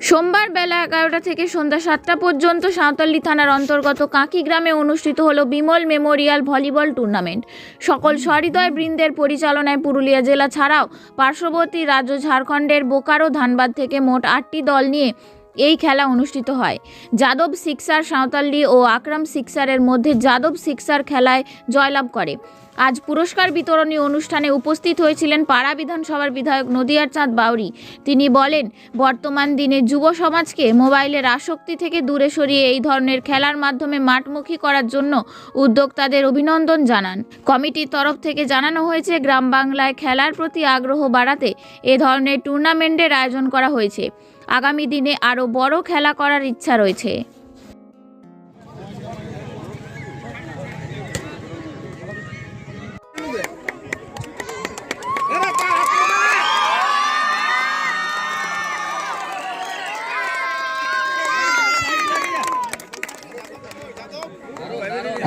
সোমবার বেলা এগারোটা থেকে সন্ধ্যা সাতটা পর্যন্ত সাঁওতালি থানার অন্তর্গত কাঁকি গ্রামে অনুষ্ঠিত হলো বিমল মেমোরিয়াল ভলিবল টুর্নামেন্ট। সকল সহৃদয় বৃন্দের পরিচালনায় পুরুলিয়া জেলা ছাড়াও পার্শ্ববর্তী রাজ্য ঝাড়খণ্ডের বোকারো ধানবাদ থেকে মোট আটটি দল নিয়ে এই খেলা অনুষ্ঠিত হয়। যাদব সিক্সার, সাঁওতালি ও আকরাম সিক্সারের মধ্যে যাদব সিক্সার খেলায় জয়লাভ করে। আজ পুরস্কার বিতরণী অনুষ্ঠানে উপস্থিত হয়েছিলেন পাড়া বিধানসভার বিধায়ক নদিয়ার চাঁদ বাউরি। তিনি বলেন, বর্তমান দিনে যুব সমাজকে মোবাইলের আসক্তি থেকে দূরে সরিয়ে এই ধরনের খেলার মাধ্যমে মাঠমুখী করার জন্য উদ্যোক্তাদের অভিনন্দন জানান। কমিটির তরফ থেকে জানানো হয়েছে, গ্রাম বাংলায় খেলার প্রতি আগ্রহ বাড়াতে এ ধরনের টুর্নামেন্টের আয়োজন করা হয়েছে। আগামী দিনে আরও বড় খেলা করার ইচ্ছা রয়েছে।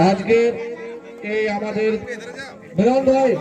আজকে এই আমাদের মিলন ভাই